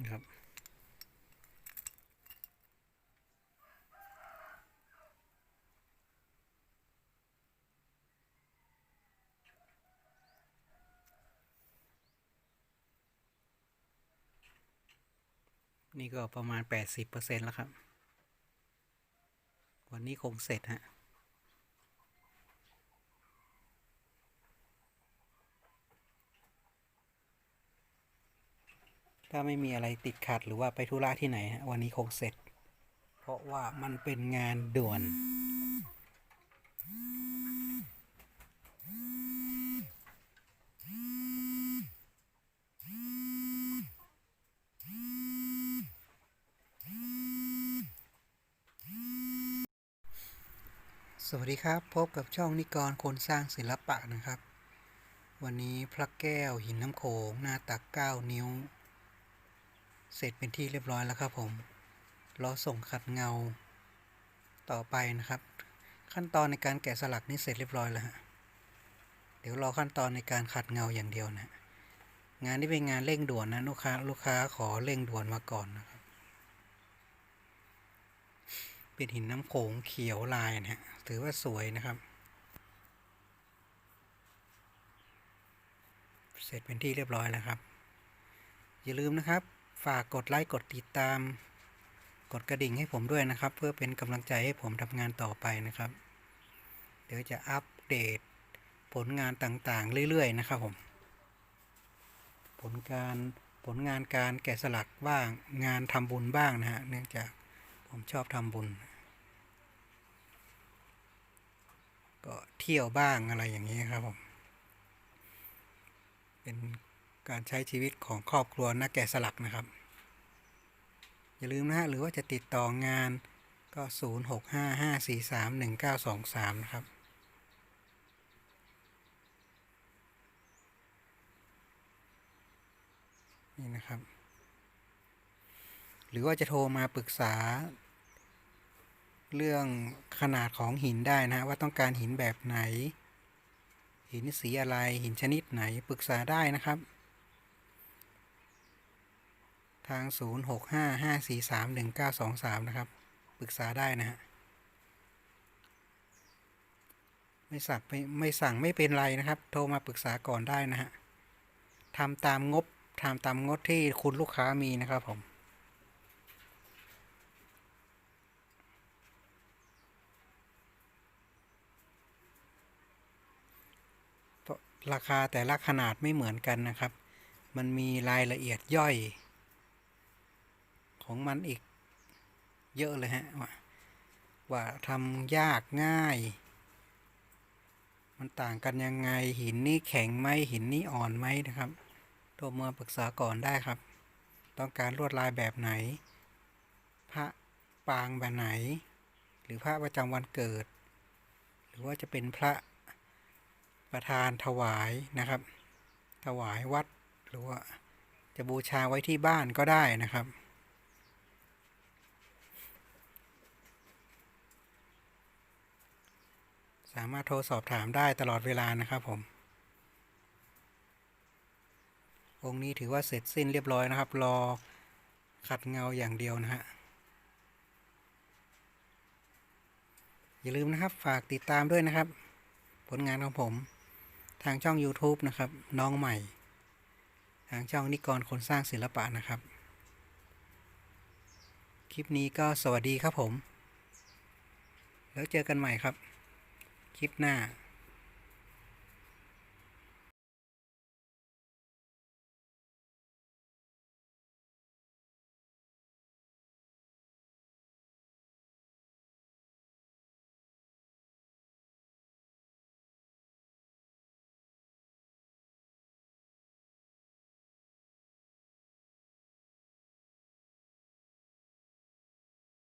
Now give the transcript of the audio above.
นะครับนี่ก็ประมาณ 80%แล้วครับ วันนี้คงเสร็จฮะ ถ้าไม่มีอะไรติดขัดหรือว่าไปธุระที่ไหน วันนี้คงเสร็จ เพราะว่ามันเป็นงานด่วนสวัสดีครับ พบกับช่องนิกรคนสร้างศิลปะนะครับ วันนี้พระแก้วหินน้ำโขงหน้าตัก 9 นิ้ว เสร็จเป็นที่เรียบร้อยแล้วครับผมรอส่งขัดเงา ต่อไปนะครับ ขั้นตอนในการแกะสลักนี่เสร็จเรียบร้อยแล้วฮะเดี๋ยวรอขั้นตอนในการขัดเงาอย่างเดียวนะงานนี้เป็นงานเร่งด่วนนะลูกค้าลูกค้าขอเร่งด่วนมาก่อนนะครับเป็นหินน้ำโขงเขียวลายนะฮะถือว่าสวยนะครับ เสร็จเป็นที่เรียบร้อยแล้วครับ อย่าลืมนะครับ ฝากกดไลค์กดติดตาม กดกระดิ่งให้ผมด้วยนะครับ เพื่อเป็นกำลังใจให้ผมทำงานต่อไปนะครับ เดี๋ยวจะอัปเดตผลงานต่างๆ เรื่อยๆ นะครับผม ผลการผลงานการแกะสลักบ้าง งานทำบุญบ้างนะฮะ เนื่องจากผมชอบทำบุญ ก็เที่ยวบ้างอะไรอย่างนี้ครับผม เป็น การใช้ชีวิตของครอบครัวนักแกะสลักนะครับ อย่าลืมนะฮะหรือว่าจะติดต่องานก็ 0655431923 นะครับนี่นะครับ หรือว่าจะโทรมาปรึกษา เรื่องขนาดของหินได้นะว่าต้องการหินแบบไหน หินสีอะไรหินชนิดไหนปรึกษาได้นะครับ ทาง 0655431923 นะครับ ปรึกษาได้นะฮะ ไม่สั่งไม่ไม่สั่งไม่เป็นไรนะครับ โทรมาปรึกษาก่อนได้นะฮะทำตามงบทำตามงบที่คุณลูกค้ามีนะครับผมราคาแต่ละขนาดไม่เหมือนกันนะครับ มันมีรายละเอียดย่อย ของมันอีกเยอะเลยฮะว่าว่าทำยากง่าย มันต่างกันยังไงหินนี่แข็งไหมหินนี่อ่อนไหมนะครับโทรมาปรึกษาก่อนได้ครับ ต้องการลวดลายแบบไหน พระปางแบบไหน หรือพระประจำวันเกิด หรือว่าจะเป็นพระประธานถวายนะครับ ถวายวัดหรือว่าจะบูชาไว้ที่บ้านก็ได้นะครับ สามารถโทรสอบถามได้ตลอดเวลานะครับผม องค์นี้ถือว่าเสร็จสิ้นเรียบร้อยนะครับ รอขัดเงาอย่างเดียวนะฮะ อย่าลืมนะครับฝากติดตามด้วยนะครับ ผลงานของผมทางช่อง YouTube นะครับ น้องใหม่ ทางช่องนิกรคนสร้างศิลปะนะครับ คลิปนี้ก็สวัสดีครับผม แล้วเจอกันใหม่ครับ คลิปหน้า